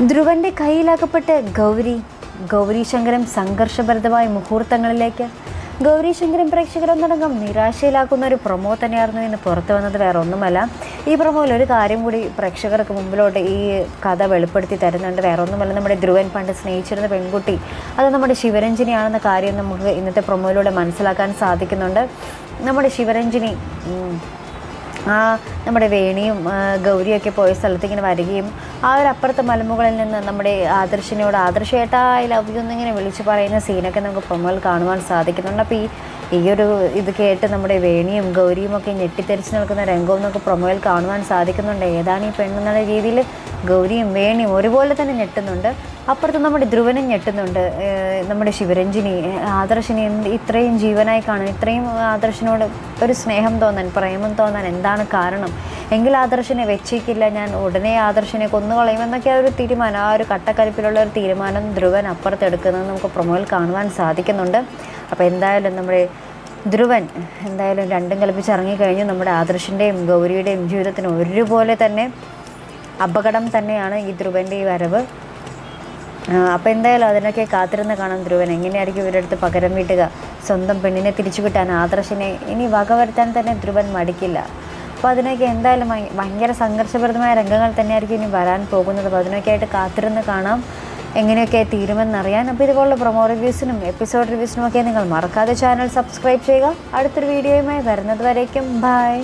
ധ്രുവന്റെ കയ്യിലാക്കപ്പെട്ട് ഗൗരി ഗൗരീശങ്കരം സംഘർഷഭരിതമായ മുഹൂർത്തങ്ങളിലേക്ക്. ഗൗരി ശങ്കരം പ്രേക്ഷകരൊന്നടങ്കം നിരാശയിലാക്കുന്ന ഒരു പ്രൊമോ തന്നെയായിരുന്നു ഇന്ന് പുറത്തു വന്നത്. വേറെ ഒന്നുമല്ല. ഈ പ്രൊമോയിൽ ഒരു കാര്യം കൂടി പ്രേക്ഷകർക്ക് മുമ്പിലോട്ട് ഈ കഥ വെളിപ്പെടുത്തി തരുന്നുണ്ട്. വേറെ ഒന്നുമല്ല. നമ്മുടെ ധ്രുവൻ പണ്ട് സ്നേഹിച്ചിരുന്ന പെൺകുട്ടി അത് നമ്മുടെ ശിവരഞ്ജിനിയാണെന്ന കാര്യം നമുക്ക് ഇന്നത്തെ പ്രൊമോയിലൂടെ മനസ്സിലാക്കാൻ സാധിക്കുന്നുണ്ട്. നമ്മുടെ ശിവരഞ്ജിനി നമ്മുടെ വേണിയും ഗൗരിയും ഗൗരിയൊക്കെ പോയ സ്ഥലത്ത് ഇങ്ങനെ വരികയും ആ ഒരു അപ്പുറത്തെ മലമുകളിൽ നിന്ന് നമ്മുടെ ആദർശിനോട് ആദർശ ഐ ലവ് യു എന്നിങ്ങനെ വിളിച്ചു പറയുന്ന സീനൊക്കെ നമുക്ക് പ്രൊമോയിൽ കാണുവാൻ സാധിക്കുന്നുണ്ട്. അപ്പോൾ ഈ ഈ ഒരു ഇത് കേട്ട് നമ്മുടെ വേണിയും ഗൗരിയും ഒക്കെ ഞെട്ടിത്തെറിച്ച് നിൽക്കുന്ന രംഗവും നമുക്ക് പ്രൊമോയിൽ കാണുവാൻ സാധിക്കുന്നുണ്ട്. ഏതാണ് ഈ പെണ്ണെന്നുള്ള രീതിയിൽ ഗൗരിയും വേണിയും ഒരുപോലെ തന്നെ ഞെട്ടുന്നുണ്ട്. അപ്പുറത്ത് നമ്മുടെ ധ്രുവനും ഞെട്ടുന്നുണ്ട്. നമ്മുടെ ശിവരഞ്ജിനി ആദർശിനി എന്ത് ഇത്രയും ജീവനായി കാണും. ഇത്രയും ആദർശിനോട് ഒരു സ്നേഹം തോന്നാൻ പ്രേമം തോന്നാൻ എന്താണ് കാരണം? എങ്കിൽ ആദർശിനെ വെച്ചേക്കില്ല. ഞാൻ ഉടനെ ആദർശിനെ കൊന്നുകളയുമെന്നൊക്കെ ആ ഒരു തീരുമാനം ആ ഒരു കട്ടക്കലിപ്പിലുള്ള ഒരു തീരുമാനം ധ്രുവൻ അപ്പുറത്തെടുക്കുന്നത് നമുക്ക് പ്രൊമോയിൽ കാണുവാൻ സാധിക്കുന്നുണ്ട്. അപ്പോൾ എന്തായാലും നമ്മുടെ ധ്രുവൻ എന്തായാലും രണ്ടും കളിപ്പിച്ച് ഇറങ്ങിക്കഴിഞ്ഞു. നമ്മുടെ ആദർശിന്റെയും ഗൗരിയുടെയും ജീവിതത്തിന് ഒരുപോലെ തന്നെ അപകടം തന്നെയാണ് ഈ ധ്രുവന്റെ ഈ വരവ്. അപ്പോൾ എന്തായാലും അതിനൊക്കെ കാത്തിരുന്ന് കാണാം ധ്രുവൻ. എങ്ങനെയായിരിക്കും ഇവരുടെ അടുത്ത് പകരം വീട്ടുക? സ്വന്തം പെണ്ണിനെ തിരിച്ചു കിട്ടാൻ ആദർശിനെ ഇനി വകവരുത്താൻ തന്നെ ധ്രുവൻ മടിക്കില്ല. അപ്പോൾ അതിനൊക്കെ എന്തായാലും ഭയ- ഭയങ്കര സംഘർഷപ്രദമായ രംഗങ്ങൾ തന്നെയായിരിക്കും ഇനി വരാൻ പോകുന്നത്. അപ്പോൾ അതിനൊക്കെ ആയിട്ട് കാത്തിരുന്ന് കാണാം എങ്ങനെയൊക്കെ തീരുമെന്നറിയാൻ. അപ്പോൾ ഇതുപോലുള്ള പ്രൊമോ റിവ്യൂസിനും എപ്പിസോഡ് റിവ്യൂസിനും ഒക്കെ നിങ്ങൾ മറക്കാതെ ചാനൽ സബ്സ്ക്രൈബ് ചെയ്യുക. അടുത്തൊരു വീഡിയോയുമായി വരുന്നത് വരേക്കും. ബൈ.